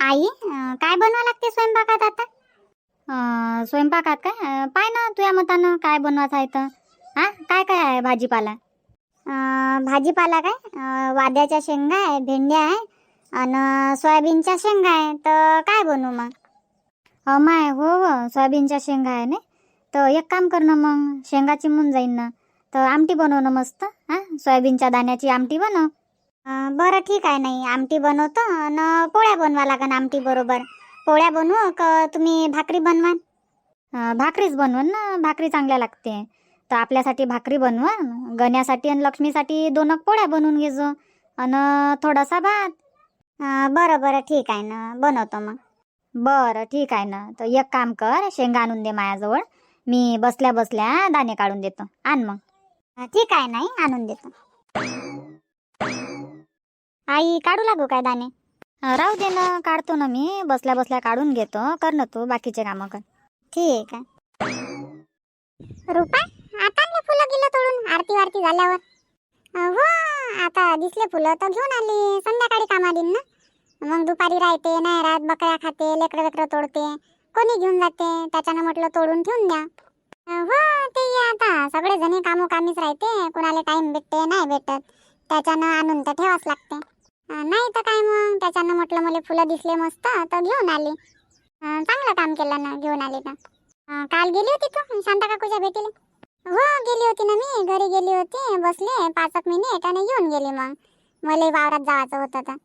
आई काय बनवा लागते स्वयंपाकात आता? स्वयंपाकात काय? पाय ना तुझ्या मतानं काय बनवायचं आहे तर हा? काय काय आहे भाजीपाला? भाजीपाला काय? वाद्याच्या शेंगा आहे भेंड्या आहे आणि सोयाबीनच्या शेंगा आहे. तर काय बनवू मग? हो माय हो सोयाबीनच्या शेंगा आहे ना तर एक काम कर ना मग शेंगा चिमून जाईन ना. तर आमटी बनव ना मस्त. हा? सोयाबीनच्या दाण्याची आमटी बनव. बरं ठीक आहे नाही आमटी बनवतो आणि पोळ्या बनवा लागन आमटी बरोबर. पोळ्या बनवू का तुम्ही भाकरी बनवा भाकरीच बनवून ना भाकरी चांगल्या लागते. तर आपल्यासाठी भाकरी बनवा गण्यासाठी आणि लक्ष्मीसाठी दोन पोळ्या बनवून घेजो आणि थोडासा भात. बरं बरं ठीक आहे ना बनवतो मग. बरं ठीक आहे ना तर एक काम कर शेंगा आणून दे माझ्याजवळ. मी बसल्या बसल्या दाणे काढून देतो. आण मग. ठीक आहे नाही आणून देतो. आई काढू लागू काय दाणे? राहू दे ना काढतो ना मी. बसल्या बसल्या काढून घेतो. कर ना तू बाकीचे कामं कर. ठीक आहे रुपा आता आणले फुलं गेलं तोडून आरती वारती झाल्यावर? हो आता दिसले फुलं तर घेऊन आली. संध्याकाळी कामा देईन ना? मग दुपारी राहते नाही राहत बकऱ्या खाते लेकरं वेकरं तोडते. कोणी घेऊन जाते? त्याच्यानं म्हटलं तोडून ठेवून द्या. हो ते आता. सगळे जणी कामोकामीच राहते. कोणाला टाइम भेटते नाही भेटत. त्याच्यानं आणून तर ठेवाच लागते. नाही तर काय मग? त्याच्यानं म्हटलं मला फुलं दिसले मस्त तर घेऊन आले. चांगलं काम केलं ना घेऊन आले तर काल गेली होती तू? शांता काकूच्या भेटीला? हो गेली होती ना मी. घरी गेली होती बसले पाच एक मिनिट आणि येऊन गेली मग. मला वावरात जायचं होतं तर.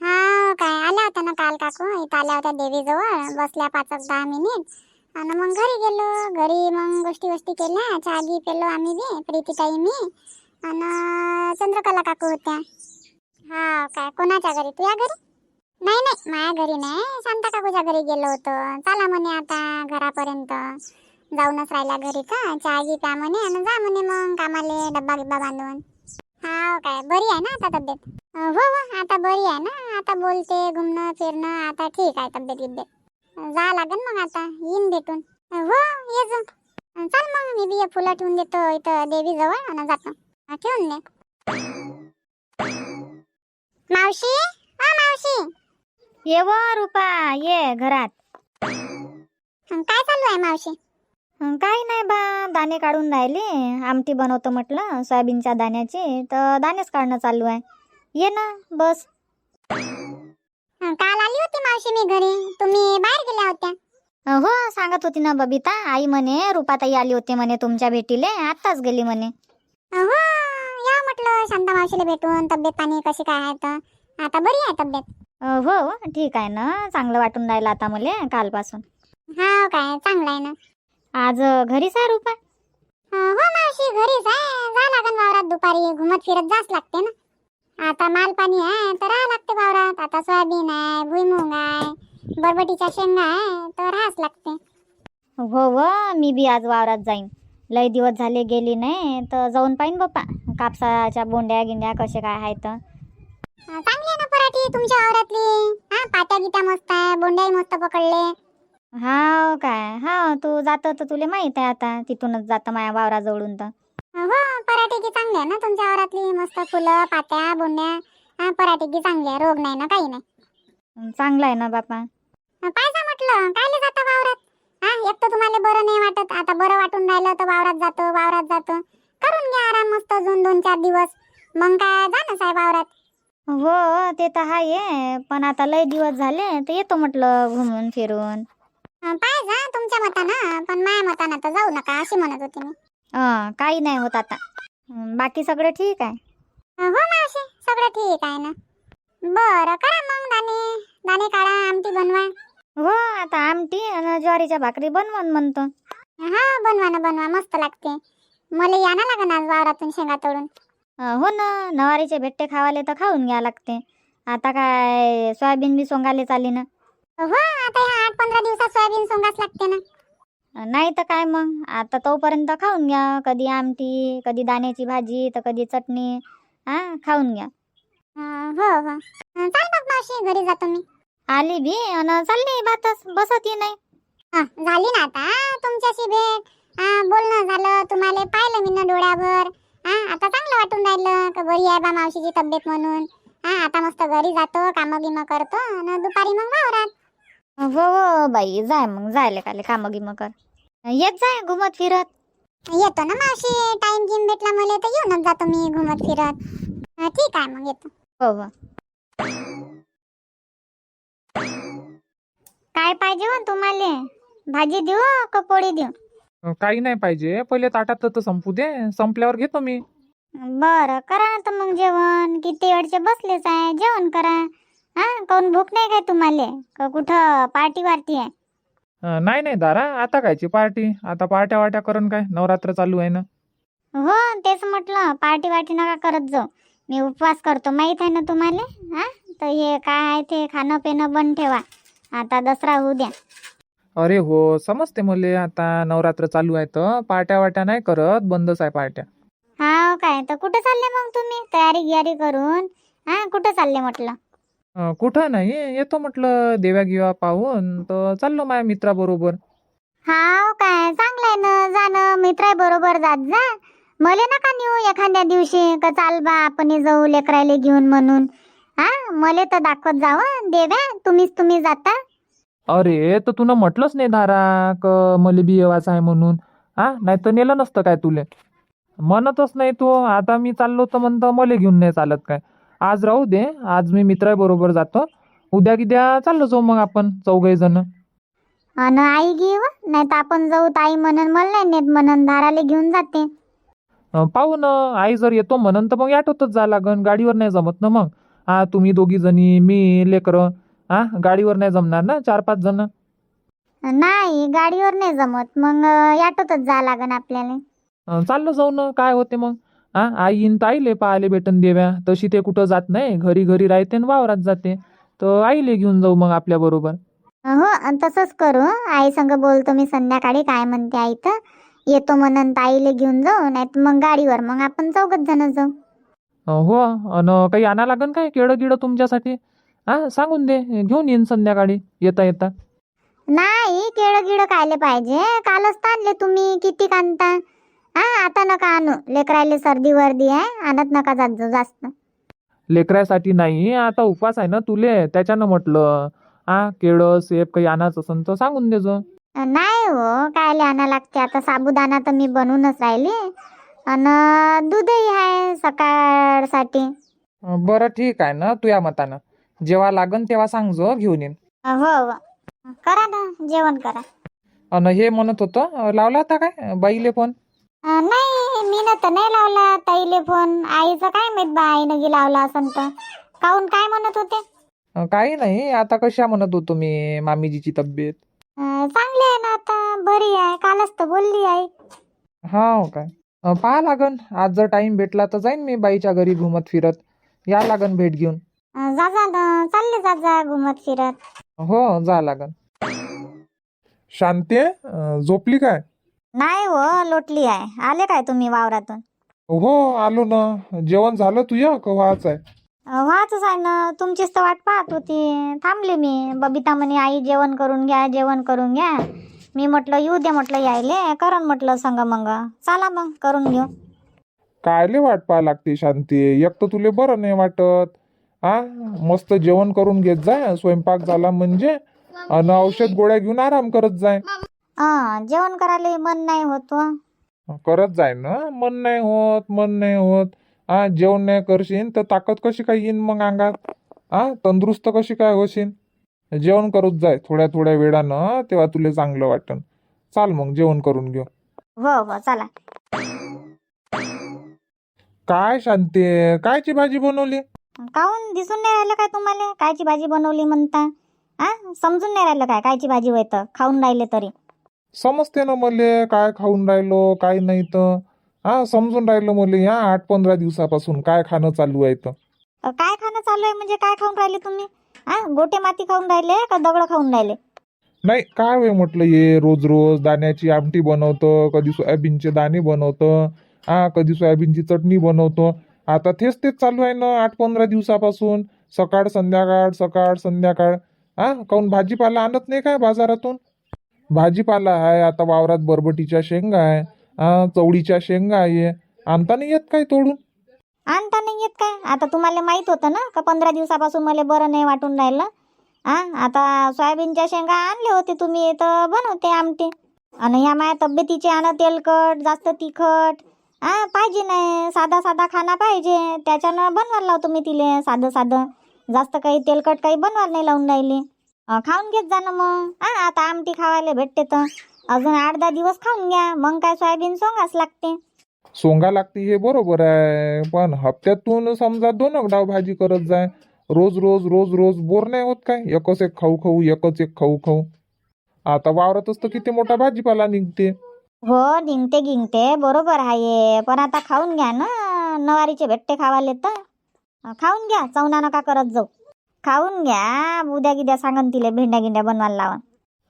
हा काय आल्या होत्या ना काल काकू? इथं आल्या होत्या देवीजवळ बसल्या पाच एक दहा मिनिट आणि मग घरी गेलो. घरी मग गोष्टी गोष्टी केल्या चहा गी पेलो आम्ही बी प्रीतीताई मी. आणि चंद्रकला काकू होत्या. हा काय? कोणाच्या घरी? तुझ्या घरी? नाही नाही. माझ्या घरी नाही. शांता काकूच्या घरी गेलो होतो. चला म्हणे आता घरापर्यंत. जाऊनच राहिल्या घरी तर चहा घे प्या म्हणे आणि जा म्हणे मग कामाले डब्बा गिब्बा बांधून. हा काय? बरी आहे ना आता तब्येत? हो हो. आता बरी आहे ना? आता बोलते घुमणं फिरणं. आता ठीक आहे तब्येत गिब्येत. जा लागेल मग आता. येईन भेटून. हो ये जा. चल मग. मी बी फुलं ठेवून देतो इथं देवीजवळ आणि जातो. ठेवून दे. मावशी? हा मावशी. ये व रूपा ये घरात. काय चालू आहे मावशी? काही नाही बा दाणे काढून राहिले. आमटी बनवतो म्हटलं सोयाबीनच्या दाण्याची. तर दाणेच काढणं चालू आहे. ये ना बस. काल आली होती मावशी मी घरी. तुम्ही बाहेर गेल्या होत्या. हो सांगत होती ना बबिता. आई म्हणे रुपाताई आली होती म्हणे तुमच्या भेटीले. आत्ताच गेली म्हणे. हो म्हटलं शांता मावशीला भेटून तब्येत पाणी कशी काय आहे तर? आता बरी आहे तब्येत. हो हो, ठीक आहे ना. चांगलं वाटून राहिलं आता मला कालपासून. हा काय चांगलं आहे ना. आज घरीच आहे रुपा? हो मावशी घरीच आहे. जा लागन वावरात दुपारी घुमत फिरत जाच लागते ना. आता माल पाणी आहे तर राहा लागते वावरात. आता सोयाबीन आहे भुईमुंग आहे बरबटीच्या शेंगा आहे तर राहाच लागते. हो व मी बी आज वावरात जाईन. लय दिवस झाले गेली नाही तर जाऊन पाहिन बाप्पा कापसाच्या बोंड्या गिंड्या कसे काय आहेत? चांगली आहे ना पराठी तुमच्या वावरातली? हा पाट्या गिट्या मस्त आहे बोंड्याही मस्त पकडले. हा काय? हा तू जात तर तुला माहीत आहे आता तिथूनच जातं माझ्या वावराजवळून तर. हो पराठीकी चांगली आहे ना तुमच्या वावरातली? मस्त फुलं पात्या बोंड्या. हा पराठीकी चांगली आहे रोग नाही ना काही नाही. चांगलं आहे ना बापा. पाहिजे म्हटलं कायले जाता वावरात? हा एक तर तुम्हाला बरं नाही वाटत आता बरं वाटून राहिलं तर वावरात जातो वावरात जातो. मस्त अजून दोन चार दिवस. मग काय जाणंच आहे वावरात? हो ते तर आहे पण आता लय दिवस झाले तर येतो म्हटलं घुमून फिरून. अं, पाहिजे तुमच्या मतानं पण माझ्या मतानं तर जाऊ नका अशी म्हणत होती मी. अं, काही नाही होत आता. अं, बाकी सगळं ठीक आहे? अं, हो मावशी सगळं ठीक आहे ना. बरं करा मग दाणे दाणे काढा आमटी बनवा. हो आता आमटी आणि ज्वारीच्या भाकरी बनवून म्हणतो. हा बनवा ना बनवा मस्त लागते. मला या ना लागन आज वावरातून शेंगा तोडून. अं, हो ना नवारीचे भेट्टे खावाले तर खाऊन घ्या लागते. आता काय सोयाबीन बी सोंगाले चाली ना हो आता ह्या आठ पंधरा दिवसात सोयाबीन सोंगाच लागते ना. अं, नाही तर काय मग? आता तोपर्यंत खाऊन घ्या. कधी आमटी कधी दाण्याची भाजी तर कधी चटणी. हा खाऊन घ्या. अं, हो हो. अं, चाल मग मावशी घरी जातो मी आली बी आणि चालली बातच बसत ही नाही. हा, झाली ना आता तुमच्याशी भेट. बोलणं झालं. तुम्हाला पाहिलं मी ना डोळ्याभर हा आता चांगलं वाटून राहिलं का बरी आहे बा मावशीची तब्येत म्हणून. हा आता मस्त घरी जातो कामं गिमं करतो आणि दुपारी मग वावरात. हो हो बाई जाय मग जायले काले कामं गिमं कर. येत जाय घुमत फिरत. येतो ना मावशी टाइम गिम भेटला मला तर येऊनच जातो मी घुमत फिरत. ठीक आहे मग येतो. हो हो. काय पाहिजे हो तुम्हाला? भाजी देऊ का पोळी देऊ? काही नाही पाहिजे. पहिले ताटात तर संपू दे. संपल्यावर घेतो मी. बरं करा ना तर मग जेवण. किती वेळचे बसलेच आहे. जेवण करा. हा काऊन भूक नाही काय तुम्हाला? का कुठं पार्टी वार्टी आहे? अं, नाही नाही दारा. आता कायची पार्टी. आता पार्ट्या वाट्या करून काय? नवरात्र चालू आहे ना. हो तेच म्हटलं. पार्टी वार्टी नका करत जाऊ. मी उपवास करतो. माहीत आहे ना तुम्हाला? हा? तर हे काय आहे ते खाणं पिणं बंद ठेवा. आता दसरा होऊ द्या. अरे हो समजते मले. आता नवरात्र चालू आहे तर. पार्ट्या वाट्या नाही करत. बंदच आहे पार्ट्या. हा काय? तर कुठं चालले मग तुम्ही? तयारी गियारी करून? हा कुठं चालले म्हटलं? अं, कुठं नाही. येतो म्हटलं देव्या गिवा पाहून. तर चाललो माझ्या मित्राबरोबर. हाव काय? चांगलंय ना. जाणं मित्राबरोबर जात जा. मले नका नेऊ एखाद्या दिवशी. का चाल बा आपण जाऊ लेकरायले घेऊन म्हणून. हा मले तर दाखवत जावं. देव्या तुम्हीच तुम्ही जाता. अरे तर तुनं म्हटलंच नाही धारा क मले बी येवाचं आहे म्हणून. हा? नाही तर नेलं नसतं काय तुले? म्हणतच नाही तू. आता मी चाललो तर म्हणतं मले घेऊन नाही चालत काय. आज राहू दे. आज मी मित्राबरोबर जातो. उद्या किद्या चाललो जाऊ मग आपण चौघही जण. अन आई घेऊ नाही तर आपण जाऊ ताई म्हणून मला नाही नेत म्हणून. धाराले घेऊन जाते. अं, पाहू ना. आई जर येतो म्हणून तर मग ॲटोतच जा लागन. गाडीवर नाही जमत ना मग. हा तुम्ही दोघी जणी मी लेकरं. हा? गाडीवर नाही जमणार ना? चार पाच जण? नाही गाडीवर नाही जमत. मग याटोतच जा लागन आपल्याला. चाललो जाऊ ना काय होते मग? हा? आई येईन तर आईले पाहायला भेटन देव्या. तशी ते कुठं जात नाही. घरी घरी राहते आणि वावरात जाते. तर आईले घेऊन जाऊ मग आपल्या बरोबर. हो तसंच करू. आई संग बोलतो मी संध्याकाळी काय म्हणते आई तर. येतो म्हणून ताईले घेऊन जाऊ नाही मग गाडीवर. मग आपण चौघच जण जाऊ. हो अन काही आणा लागन काय? केळं गिळं तुमच्यासाठी? हा सांगून दे. घेऊन येईन संध्याकाळी. येता येता. नाही केळं गिळं कायले पाहिजे. कालच तर आणले तुम्ही. किती कांता? हा आता नका आणू. लेकरायले सर्दी वर्दी आहे. आणत नका जात जाऊ जास्त. लेकरासाठी नाही. आता उपवास आहे ना तुले. त्याच्यानं म्हटलं. हा केळं सेब काही आणायचं असन तर सांगून देजो नाही हो कायले आणा लागते. आता साबुदाणा तर मी बनवूनच राहिली. आणि दूधही आहे सकाळसाठी. बरं ठीक आहे ना तुया मतानं. जेव्हा लागन तेव्हा सांगजो घेऊन येईन. हो हो. करा ना जेवण करा. अन हे म्हणत होतं. लावला होता काय? बाईले फोन? अं, नाही मी तर नाही लावला. ताईले फोन आईचं काय माहीत बा आईनं गी लावला असन तर. काहून काय म्हणत होते? अं, काही नाही. आता कशा म्हणत होतो मी मामीजीची तब्येत? अं, चांगली आहे ना आता. बरी आहे. कालच तर बोलली आई. हा काय? अं, पहा लागन. आज जर टाइम भेटला तर जाईन मी बाईच्या घरी घुमत फिरत. या लागन भेट घेऊन. जा जा ना चालले जा जा घुमत फिरत. हो जा लागन. शांते अं, झोपली काय? नाही हो लोटली आहे. आले काय तुम्ही वावरातून? हो आलो ना. जेवण झालं तुझ्या का व्हाच आहे? अं, वाहतच आहे ना. तुमचीच तर वाट पाहत होती. थांबली मी. बबिता म्हणे आई जेवण करून घ्या जेवण करून घ्या. मी म्हटलं येऊ दे म्हटलं यायले. करण म्हटलं संग मंग. चला मग करून घेऊ. कायले वाट पाहा लागते शांती? एक तर तुले बरं नाही वाटत. हा मस्त जेवण करून घेत जाय स्वयंपाक झाला म्हणजे अन औषध गोळ्या घेऊन आराम करत जाय. अं, जेवण करायला मन नाही होत हो. करत जाय ना मन नाही होत मन नाही होत. हा जेवण नाही करशील तर ताकद कशी काय येईन मग अंगात? हा तंदुरुस्त कशी काय होशील जेवण करत जाय थोड्या थोड्या वेळानं तेव्हा तुला चांगलं वाटन. चाल मग जेवण करून घेऊ. हो हो चला. काय शांती कायची भाजी बनवली? काहून दिसून नाही राहिलं काय तुम्हाला? कायची भाजी बनवली म्हणता? हा समजून नाही राहिलं काय? कायची भाजी होय तर? खाऊन राहिले तरी. समजते ना मले काय खाऊन राहिलो काय नाही तर? हा समजून राहिलो मले ह्या आठ पंधरा दिवसापासून काय खाणं चालू आहे तर? अ, काय खाणं चालू आहे? म्हणजे काय खाऊन राहिले तुम्ही? हा गोटे माती खाऊन राहिले का दगड खाऊन राहिले? नाही काय वे म्हटलं ये रोज रोज दाण्याची आमटी बनवतो कधी सोयाबीनचे दाणे बनवतो हा कधी सोयाबीनची चटणी बनवतो. आता तेच तेच चालू आहे ना आठ पंधरा दिवसापासून. सकाळ संध्याकाळ सकाळ संध्याकाळ. हा काऊन भाजीपाला आणत नाही काय बाजारातून? भाजीपाला आहे आता वावरात बरबटीच्या शेंगा आहे. हा चवळीच्या शेंगा आहे. आणता नाही येत काय तोडून? आणता नाही येत काय? आता तुम्हाला माहीत होतं ना का पंधरा दिवसापासून मला बरं नाही वाटून राहिलं? हा आता सोयाबीनच्या शेंगा आणले होते तुम्ही तर बनवते आमटे. आणि ह्या माझ्या तब्येतीचे आणा तेलकट जास्त तिखट. हा पाहिजे नाही साधा साधा खाना पाहिजे. त्याच्यानं बनवायला लावतो मी तिले. साधं साधं. जास्त काही तेलकट काही बनवायला नाही लावून राहिले. खाऊन घेत जा ना मग. हा आता आमटी खावायला भेटते तर. अजून आठ दहा दिवस खाऊन घ्या. मग काय सोयाबीन सोंगाच लागते. सोंगा लागते हे बरोबर आहे. पण हप्त्यातून समजा दोन डाव भाजी करत जाय. रोज रोज रोज रोज बोर नाही होत काय? एकच एक खाऊ खाऊ एकच एक खाऊ खाऊ. आता वावरातच तर किती मोठा भाजीपाला निघते. हो निघते गिंगते बरोबर आहे. पण आता खाऊन घ्या ना. नवारीचे भेट्टे खावाले तर. खाऊन घ्या. चवना नका करत जाऊ. खाऊन घ्या. उद्या गिद्या सांगन तिले भेंड्या गिंड्या बनवायला लावा.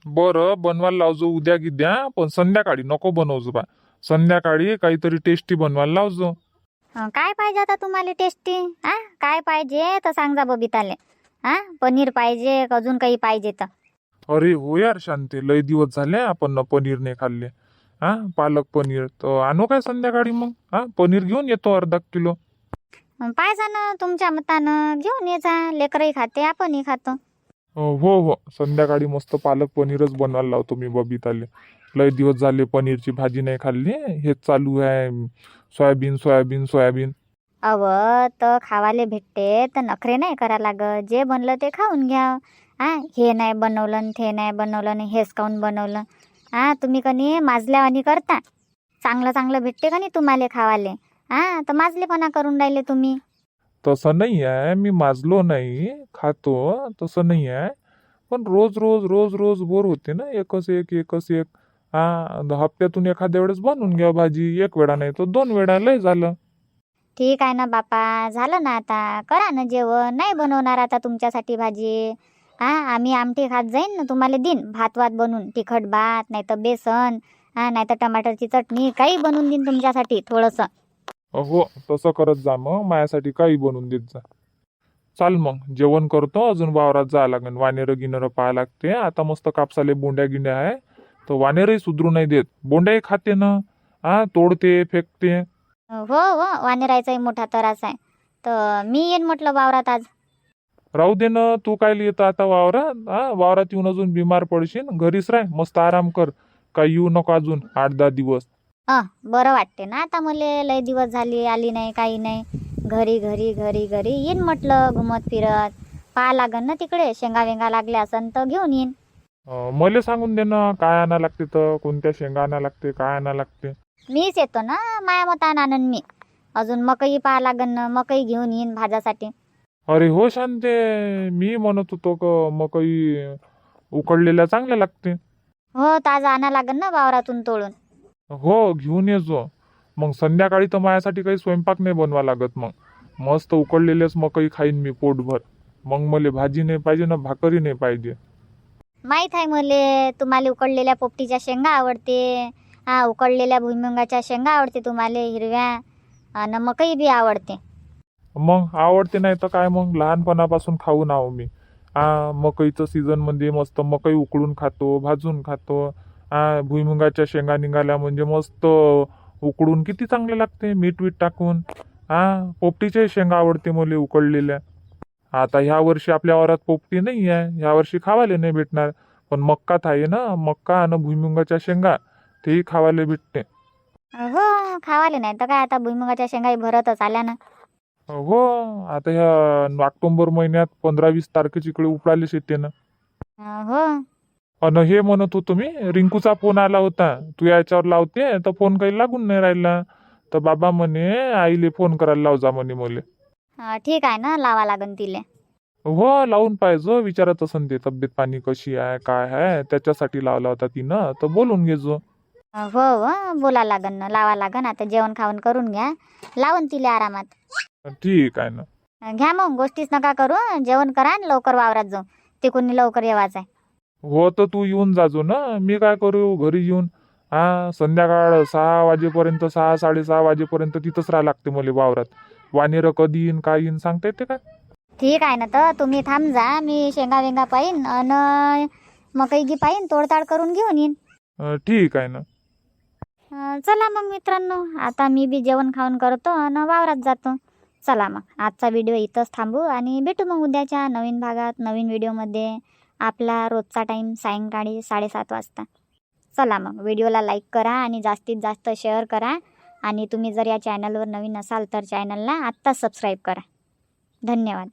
बरं बनवायला लावजो उद्या गिद्या. पण संध्याकाळी नको बनवजो बा. संध्याकाळी काहीतरी टेस्टी बनवायला लावजो. काय पाहिजे आता तुम्हाला टेस्टी हा काय पाहिजे तर सांगा बबिताले. हा पनीर पाहिजे का अजून काही पाहिजे तर. अरे हो यार शांती. लय दिवस झाले आपण पनीर नाही खाल्ले. हा पालक पनीर. तर आणू काय संध्याकाळी मग? हा पनीर घेऊन येतो अर्धा किलो. पाहिजे ना तुमच्या मतानं घेऊन ये जा. लेकरही खाते आपणही खातो. अं, हो हो. संध्याकाळी मस्त पालक पनीरच बनवायला लावतो मी बबिताले. लय दिवस झाले पनीरची भाजी नाही खाल्ली. हेच चालू आहे. Soybean soybean soybean. अव तर खावाले भेटते तर नखरे नाही करा लागत जे बनलं ते खाऊन घ्या. हा हे नाही बनवलं न ते नाही बनवलं न हेच काऊन बनवलं. हा तुम्ही कनी माजल्यावानी करता. चांगलं चांगलं भेटते का नाही तुम्हाला खावाले. हा तर माजलेपणा करून राहिले तुम्ही. तसं नाही आहे मी माजलो नाही खातो तसं नाही आहे. पण रोज रोज रोज रोज बोर होते ना एकच एक एकच एक. हा हप्त्यातून एखाद्या वेळेस बनवून घ्या भाजी एक वेळा नाही तर दोन वेळा लय झालं. ठीक आहे ना बापा झालं ना आता. करा ना जेवण. नाही बनवणार आता तुमच्यासाठी भाजी. हा आम्ही आमटी खात जाईन ना तुम्हाला देईन. भात वात बनवून तिखट भात नाही तर बेसन हा नाही तर टमाटरची चटणी काही बनवून देईन तुमच्यासाठी थोडंसं. हो तसं करत जा मग माझ्यासाठी काही बनवून देत जा. चाल मग जेवण करतो अजून वावरात जा लागेल. वानेरं गिनेरं पाहा लागते. आता मस्त कापसाले बोंड्या गिंड्या आहे. तर वानेरही सुधरू नाही देत. बोंड्याही खाते ना. हा तोडते फेकते. हो हो वानेरायचाही मोठा त्रास आहे. तर मी येईन म्हटलं वावरात आज. राहू दे ना तू काय येतं आता वावरात हा वावरात येऊन अजून बिमार पडशील घरीच राह मस्त आराम कर. काय येऊ नको अजून आठ दहा दिवस. अ बरं वाटते ना आता मला लय दिवस झाली आली नाही काही नाही. घरी घरी घरी घरी येईन म्हटलं घुमत फिरत. पाहा लागन ना तिकडे शेंगा वेंगा लागल्या असन तर घेऊन येईन. अं, मले सांगून दे ना काय आणा लागते तर कोणत्या शेंगा आणा लागते काय आणा लागते. मीच येतो ना माया मतान आणन मी. अजून मकई पाहा लागन ना मकई घेऊन येईन भाजासाठी अरे हो शांते मी म्हणत होतो क मकई उकडलेल्या चांगल्या लागते हो ताजा आणा लागन ना वावरातून तोडून. हो घेऊन ये जो मग संध्याकाळी तर माझ्यासाठी काही स्वयंपाक नाही बनवा लागत मग. मस्त उकडलेलेच मकई खाईन मी पोटभर. मग मला भाजी नाही पाहिजे ना भाकरी नाही पाहिजे. माहीत आहे मले तुम्हाला उकडलेल्या पोपटीच्या शेंगा आवडते. हा उकडलेल्या भुईमुंगाच्या शेंगा आवडते तुम्हाला हिरव्या. आणि मकई बी आवडते. मग आवडते नाही तर काय? मग लहानपणापासून खाऊन आहो मी. आ मकईचं सीझनमध्ये मस्त मकई उकळून खातो भाजून खातो. हा भुईमुगाच्या शेंगा निघाल्या म्हणजे मस्त उकडून किती चांगले लागते? मीठ वीठ टाकून. हा पोपटीच्याही शेंगा आवडते मला उकडलेल्या आता ह्या वर्षी आपल्या वरात पोपटी नाही आहे ह्या वर्षी खावायला नाही भेटणार. पण मक्का आहे ना? मक्का आणि भुईमुगाच्या शेंगा तेही खावायला भेटते. हो खावाले नाही तर काय? आता भुईमुगाच्या शेंगाही भरतच आल्या ना. हो आता ह्या ऑक्टोबर महिन्यात पंधरा वीस तारखेच्या इकडे उपडायला येते ना हो. अन हे म्हणत होतो मी रिंकूचा फोन आला होता. तू याच्यावर लावते तर फोन काही लागून नाही राहिला. तर बाबा म्हणे आईले फोन करायला लाव जा म्हणे मले. ठीक आहे ना लावा लागन तिले. हो लावून पाहिजे विचारत असन ते तब्येत पाणी कशी आहे काय आहे त्याच्यासाठी लावला होता तिनं तर बोलून घेजो. हो हो बोला लागन ना लावा लागन आता जेवण खावण करून घ्या. लावून तिले आरामात. ठीक आहे ना. घ्या मग गोष्टीच नका करू जेवण करा आणि लवकर वावरात जाऊ. तिकून लवकर येवाच आहे. हो तर तू येऊन जाजो ना मी काय करू घरी येऊन हा संध्याकाळ सहा वाजेपर्यंत सहा साडेसहा वाजेपर्यंत तिथंच राहा लागते मला वावरात. वानेरं कधी येईन काय येईन सांगता येते काय ठीक आहे ना तर तुम्ही थांब जा मी शेंगा वेंगा पाहीन आणि मकई गी पाहीन तोडताड करून घेऊन येईन. अं, ठीक आहे ना. अं, चला मग मित्रांनो आता मी बी जेवण खाऊन करतो आणि वावरात जातो. चला मग. आजचा व्हिडिओ इथंच थांबू आणि भेटू मग उद्याच्या नवीन भागात नवीन व्हिडिओमध्ये. आपला रोजचा टाईम सायंकाळी साडेसात वाजता. चला मग. व्हिडिओला लाईक करा आणि जास्तीत जास्त शेअर करा. आणि तुम्ही जर या चॅनलवर नवीन असाल तर चॅनलला आत्ताच सबस्क्राईब करा. धन्यवाद.